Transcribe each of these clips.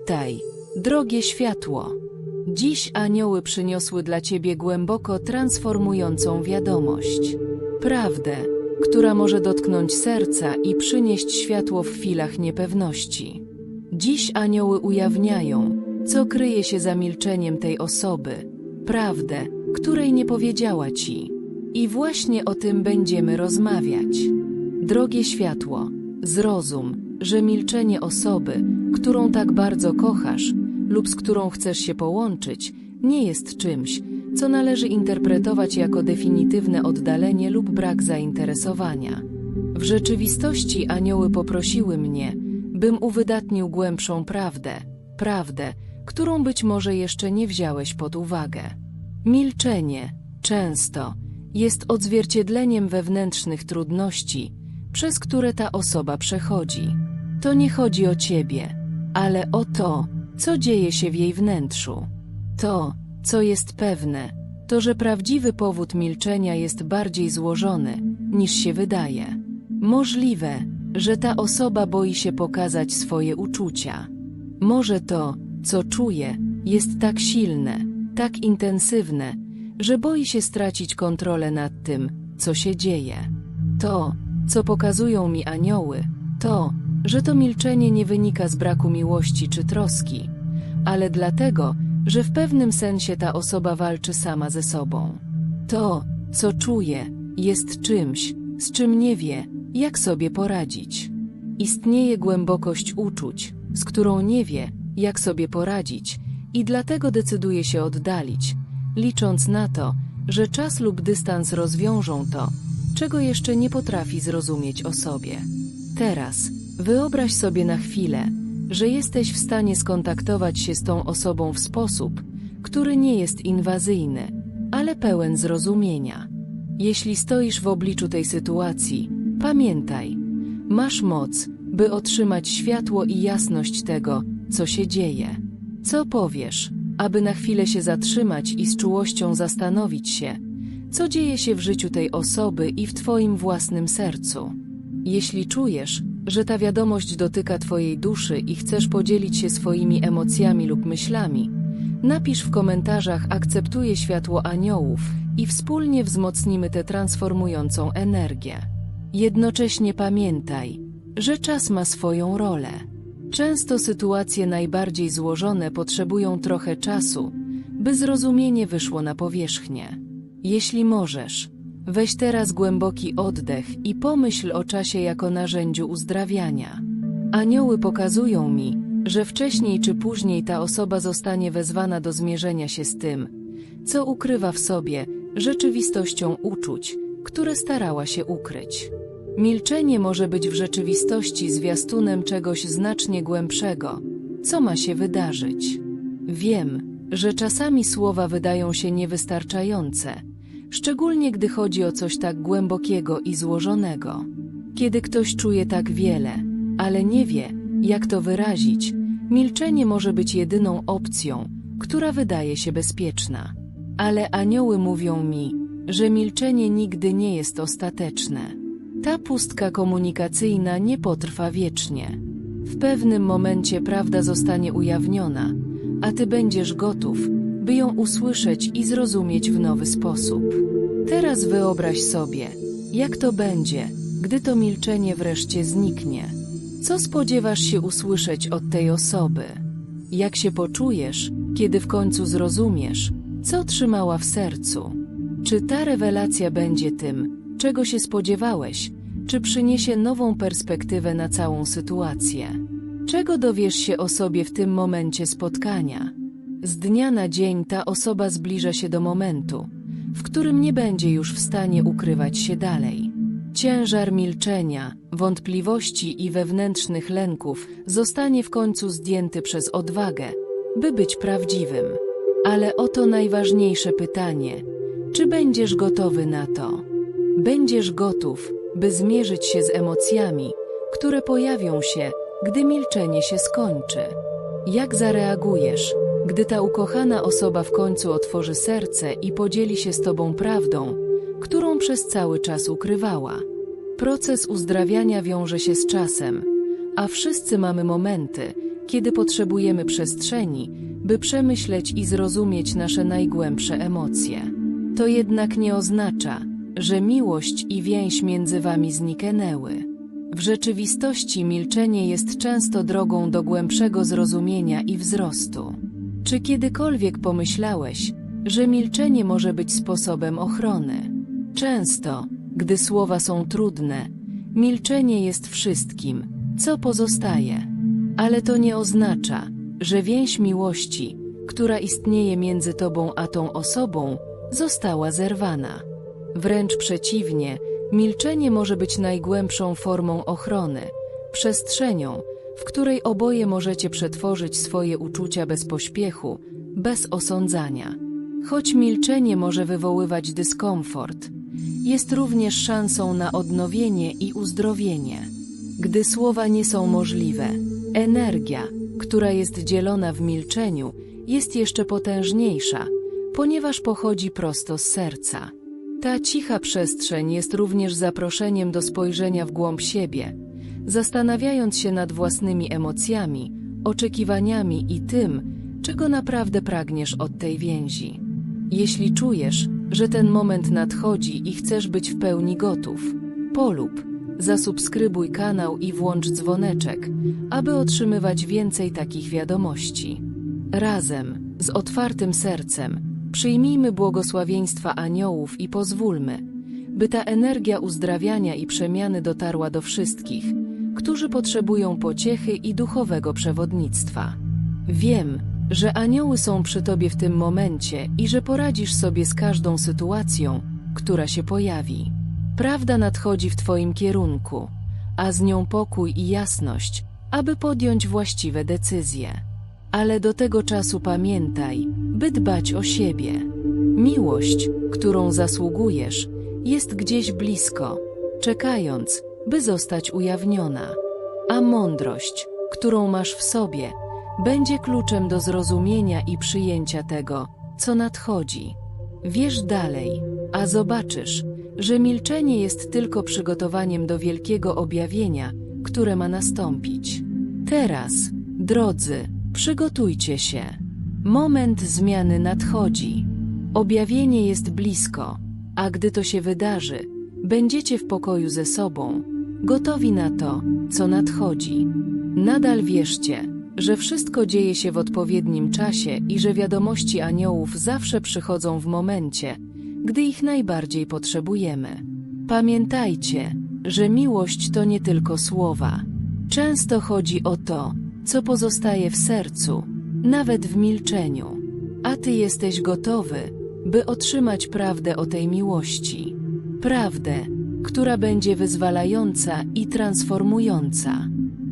Witaj, drogie światło. Dziś anioły przyniosły dla ciebie głęboko transformującą wiadomość. Prawdę, która może dotknąć serca i przynieść światło w chwilach niepewności. Dziś anioły ujawniają, co kryje się za milczeniem tej osoby, prawdę, której nie powiedziała ci. I właśnie o tym będziemy rozmawiać. Drogie światło, zrozum, że milczenie osoby, którą tak bardzo kochasz lub z którą chcesz się połączyć, nie jest czymś, co należy interpretować jako definitywne oddalenie lub brak zainteresowania. W rzeczywistości anioły poprosiły mnie, bym uwydatnił głębszą prawdę, prawdę, którą być może jeszcze nie wziąłeś pod uwagę. Milczenie, często, jest odzwierciedleniem wewnętrznych trudności, przez które ta osoba przechodzi. To nie chodzi o ciebie, ale o to, co dzieje się w jej wnętrzu. To, co jest pewne, to że prawdziwy powód milczenia jest bardziej złożony, niż się wydaje. Możliwe, że ta osoba boi się pokazać swoje uczucia. Może to, co czuje, jest tak silne, tak intensywne, że boi się stracić kontrolę nad tym, co się dzieje. To, co pokazują mi anioły, to, że to milczenie nie wynika z braku miłości czy troski, ale dlatego, że w pewnym sensie ta osoba walczy sama ze sobą. To, co czuje, jest czymś, z czym nie wie, jak sobie poradzić. Istnieje głębokość uczuć, z którą nie wie, jak sobie poradzić, i dlatego decyduje się oddalić, licząc na to, że czas lub dystans rozwiążą to, czego jeszcze nie potrafi zrozumieć o sobie. Teraz wyobraź sobie na chwilę, że jesteś w stanie skontaktować się z tą osobą w sposób, który nie jest inwazyjny, ale pełen zrozumienia. Jeśli stoisz w obliczu tej sytuacji, pamiętaj, masz moc, by otrzymać światło i jasność tego, co się dzieje. Co powiesz, aby na chwilę się zatrzymać i z czułością zastanowić się, co dzieje się w życiu tej osoby i w Twoim własnym sercu? Jeśli czujesz, że ta wiadomość dotyka Twojej duszy i chcesz podzielić się swoimi emocjami lub myślami, napisz w komentarzach Akceptuję światło aniołów i wspólnie wzmocnimy tę transformującą energię. Jednocześnie pamiętaj, że czas ma swoją rolę. Często sytuacje najbardziej złożone potrzebują trochę czasu, by zrozumienie wyszło na powierzchnię. Jeśli możesz, weź teraz głęboki oddech i pomyśl o czasie jako narzędziu uzdrawiania. Anioły pokazują mi, że wcześniej czy później ta osoba zostanie wezwana do zmierzenia się z tym, co ukrywa w sobie rzeczywistością uczuć, które starała się ukryć. Milczenie może być w rzeczywistości zwiastunem czegoś znacznie głębszego, co ma się wydarzyć. Wiem, że czasami słowa wydają się niewystarczające, szczególnie gdy chodzi o coś tak głębokiego i złożonego. Kiedy ktoś czuje tak wiele, ale nie wie, jak to wyrazić, milczenie może być jedyną opcją, która wydaje się bezpieczna. Ale anioły mówią mi, że milczenie nigdy nie jest ostateczne. Ta pustka komunikacyjna nie potrwa wiecznie. W pewnym momencie prawda zostanie ujawniona, a ty będziesz gotów, by ją usłyszeć i zrozumieć w nowy sposób. Teraz wyobraź sobie, jak to będzie, gdy to milczenie wreszcie zniknie. Co spodziewasz się usłyszeć od tej osoby? Jak się poczujesz, kiedy w końcu zrozumiesz, co trzymała w sercu? Czy ta rewelacja będzie tym, czego się spodziewałeś, czy przyniesie nową perspektywę na całą sytuację? Czego dowiesz się o sobie w tym momencie spotkania? Z dnia na dzień ta osoba zbliża się do momentu, w którym nie będzie już w stanie ukrywać się dalej. Ciężar milczenia, wątpliwości i wewnętrznych lęków zostanie w końcu zdjęty przez odwagę, by być prawdziwym. Ale oto najważniejsze pytanie: czy będziesz gotowy na to? Będziesz gotów, by zmierzyć się z emocjami, które pojawią się, gdy milczenie się skończy. Jak zareagujesz, gdy ta ukochana osoba w końcu otworzy serce i podzieli się z Tobą prawdą, którą przez cały czas ukrywała? Proces uzdrawiania wiąże się z czasem, a wszyscy mamy momenty, kiedy potrzebujemy przestrzeni, by przemyśleć i zrozumieć nasze najgłębsze emocje. To jednak nie oznacza, że miłość i więź między wami zniknęły. W rzeczywistości milczenie jest często drogą do głębszego zrozumienia i wzrostu. Czy kiedykolwiek pomyślałeś, że milczenie może być sposobem ochrony? Często, gdy słowa są trudne, milczenie jest wszystkim, co pozostaje. Ale to nie oznacza, że więź miłości, która istnieje między tobą a tą osobą, została zerwana. Wręcz przeciwnie, milczenie może być najgłębszą formą ochrony, przestrzenią, w której oboje możecie przetworzyć swoje uczucia bez pośpiechu, bez osądzania. Choć milczenie może wywoływać dyskomfort, jest również szansą na odnowienie i uzdrowienie. Gdy słowa nie są możliwe, energia, która jest dzielona w milczeniu, jest jeszcze potężniejsza, ponieważ pochodzi prosto z serca. Ta cicha przestrzeń jest również zaproszeniem do spojrzenia w głąb siebie, zastanawiając się nad własnymi emocjami, oczekiwaniami i tym, czego naprawdę pragniesz od tej więzi. Jeśli czujesz, że ten moment nadchodzi i chcesz być w pełni gotów, polub, zasubskrybuj kanał i włącz dzwoneczek, aby otrzymywać więcej takich wiadomości. Razem, z otwartym sercem, przyjmijmy błogosławieństwa aniołów i pozwólmy, by ta energia uzdrawiania i przemiany dotarła do wszystkich, którzy potrzebują pociechy i duchowego przewodnictwa. Wiem, że anioły są przy Tobie w tym momencie i że poradzisz sobie z każdą sytuacją, która się pojawi. Prawda nadchodzi w Twoim kierunku, a z nią pokój i jasność, aby podjąć właściwe decyzje. Ale do tego czasu pamiętaj, by dbać o siebie. Miłość, którą zasługujesz, jest gdzieś blisko, czekając, by zostać ujawniona. A mądrość, którą masz w sobie, będzie kluczem do zrozumienia i przyjęcia tego, co nadchodzi. Wierz dalej, a zobaczysz, że milczenie jest tylko przygotowaniem do wielkiego objawienia, które ma nastąpić. Teraz, drodzy, przygotujcie się. Moment zmiany nadchodzi. Objawienie jest blisko, a gdy to się wydarzy, będziecie w pokoju ze sobą, gotowi na to, co nadchodzi. Nadal wierzcie, że wszystko dzieje się w odpowiednim czasie i że wiadomości aniołów zawsze przychodzą w momencie, gdy ich najbardziej potrzebujemy. Pamiętajcie, że miłość to nie tylko słowa. Często chodzi o to, co pozostaje w sercu, nawet w milczeniu. A ty jesteś gotowy, by otrzymać prawdę o tej miłości. Prawdę, która będzie wyzwalająca i transformująca.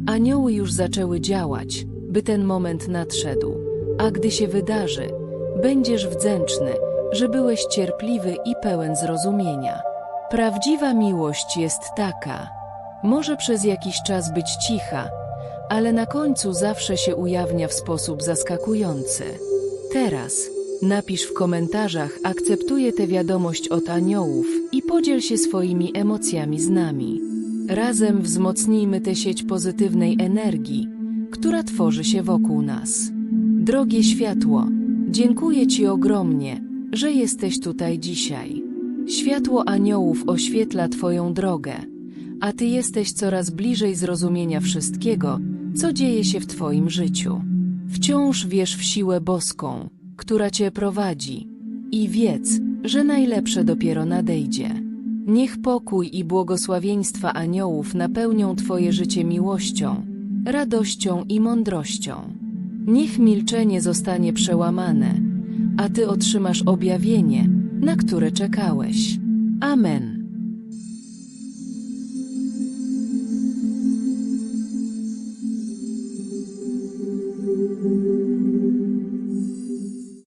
Anioły już zaczęły działać, by ten moment nadszedł, a gdy się wydarzy, będziesz wdzięczny, że byłeś cierpliwy i pełen zrozumienia. Prawdziwa miłość jest taka. Może przez jakiś czas być cicha, ale na końcu zawsze się ujawnia w sposób zaskakujący. Teraz napisz w komentarzach akceptuję tę wiadomość od aniołów i podziel się swoimi emocjami z nami. Razem wzmocnijmy tę sieć pozytywnej energii, która tworzy się wokół nas. Drogie światło, dziękuję Ci ogromnie, że jesteś tutaj dzisiaj. Światło aniołów oświetla Twoją drogę, a Ty jesteś coraz bliżej zrozumienia wszystkiego, co dzieje się w Twoim życiu. Wciąż wierz w siłę boską, która Cię prowadzi i wiedz, że najlepsze dopiero nadejdzie. Niech pokój i błogosławieństwa aniołów napełnią Twoje życie miłością, radością i mądrością. Niech milczenie zostanie przełamane, a Ty otrzymasz objawienie, na które czekałeś. Amen.